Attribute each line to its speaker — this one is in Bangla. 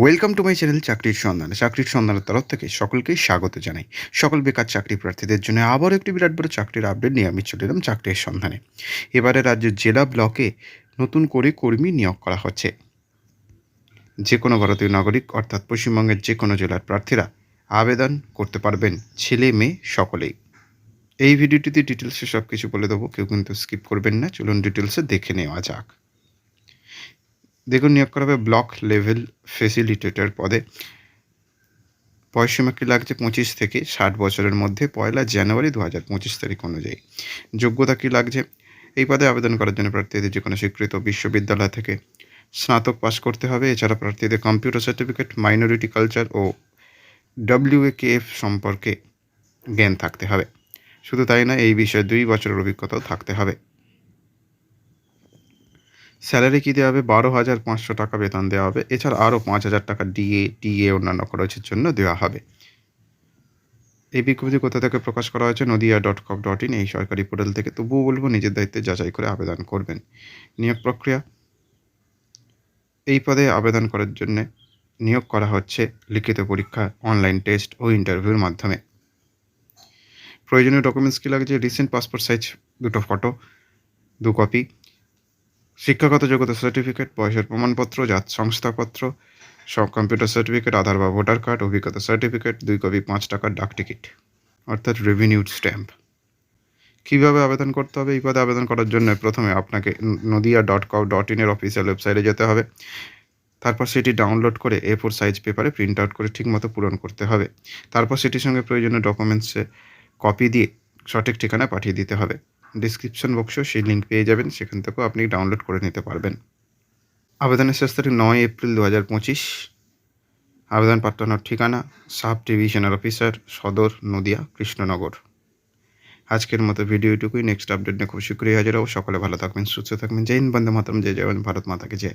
Speaker 1: ওয়েলকাম টু মাই চ্যানেল চাকরির সন্ধান চাকরির সন্ধানের তরফ থেকে সকলকেই স্বাগত জানাই। সকল বেকার চাকরি প্রার্থীদের জন্য আবার একটি বিরাট বড় চাকরির আপডেট নিয়ে আমি চলে এলাম চাকরির সন্ধানে। এবারে রাজ্যের জেলা ব্লকে নতুন করে কর্মী নিয়োগ করা হচ্ছে। যে কোনো ভারতীয় নাগরিক, অর্থাৎ পশ্চিমবঙ্গের যে কোনো জেলার প্রার্থীরা আবেদন করতে পারবেন ছেলে মেয়ে সকলেই। এই ভিডিওটিতে ডিটেলসে সব কিছু বলে দেবো, কেউ কিন্তু স্কিপ করবেন না। চলুন ডিটেলসে দেখে নেওয়া যাক। দেখুন, নিয়োগ করা হবে ব্লক লেভেল ফেসিলিটেটর পদে। বয়সীমা কি লাগছে? পঁচিশ থেকে ষাট বছরের মধ্যে, পয়লা জানুয়ারি দু হাজার পঁচিশ তারিখ অনুযায়ী। যোগ্যতা কি লাগছে? এই পদে আবেদন করার জন্য প্রার্থীদের যে কোনো স্বীকৃত বিশ্ববিদ্যালয় থেকে স্নাতক পাশ করতে হবে। এছাড়া প্রার্থীদের কম্পিউটার সার্টিফিকেট মাইনরিটি কালচার ও ডাব্লিউএকেএফ সম্পর্কে জ্ঞান থাকতে হবে। শুধু তাই না এই বিষয়ে দুই বছরের অভিজ্ঞতাও থাকতে হবে। স্যালারি কী দেওয়া হবে? বারো হাজার পাঁচশো টাকা বেতন দেওয়া হবে। এছাড়া আরও পাঁচ হাজার টাকা ডিএ, টিএ অন্যান্য খরচের জন্য দেওয়া হবে। এই বিজ্ঞপ্তি কোথা থেকে প্রকাশ করা হয়েছে? Nadia dot com dot in এই সরকারি পোর্টাল থেকে। তবুও বলব, নিজের দায়িত্বে যাচাই করে আবেদন করবেন। নিয়োগ প্রক্রিয়া। এই পদে আবেদন করার জন্য নিয়োগ করা হচ্ছে লিখিত পরীক্ষা, অনলাইন টেস্ট ও ইন্টারভিউর মাধ্যমে। প্রয়োজনীয় ডকুমেন্টস কী লাগছে? রিসেন্ট পাসপোর্ট সাইজ দুটো ফটো, দু কপি। শিক্ষাগত যোগ্যতা সার্টিফিকেট বয়সের প্রমাণপত্র, জাত সংস্থাপত্র, সব কম্পিউটার সার্টিফিকেট আধার বা ভোটার কার্ড অভিজ্ঞতা সার্টিফিকেট দুই কপি পাঁচ টাকার ডাক টিকিট, অর্থাৎ রেভিনিউ স্ট্যাম্প কীভাবে আবেদন করতে হবে? এই পদে আবেদন করার জন্য প্রথমে আপনাকে নদিয়া ডট কম ডট ইনের অফিসিয়াল ওয়েবসাইটে যেতে হবে। তারপর সেটি ডাউনলোড করে এ ফোর সাইজ পেপারে প্রিন্ট আউট করে ঠিকমতো পূরণ করতে হবে। তারপর সেটির সঙ্গে প্রয়োজনীয় ডকুমেন্টসে কপি দিয়ে সঠিক ঠিকানায় পাঠিয়ে দিতে হবে। ডিসক্রিপশন বক্সেও সেই লিঙ্ক পেয়ে যাবেন, সেখান থেকেও আপনি ডাউনলোড করে নিতে পারবেন। আবেদনের শেষ তারিখ নয় এপ্রিল দু হাজার পঁচিশ। আবেদন পাঠানোর ঠিকানা, সাব ডিভিশনাল অফিসার, সদর, নদিয়া, কৃষ্ণনগর। আজকের মতো ভিডিওটুকুই নেক্সট আপডেট নিয়ে খুব শীঘ্রই হাজির হব। সকলে ভালো থাকবেন, সুস্থ থাকবেন। জয় হিন্দ, বন্দে মাতরম। জয় জয় ভারত মাতাকে জয়।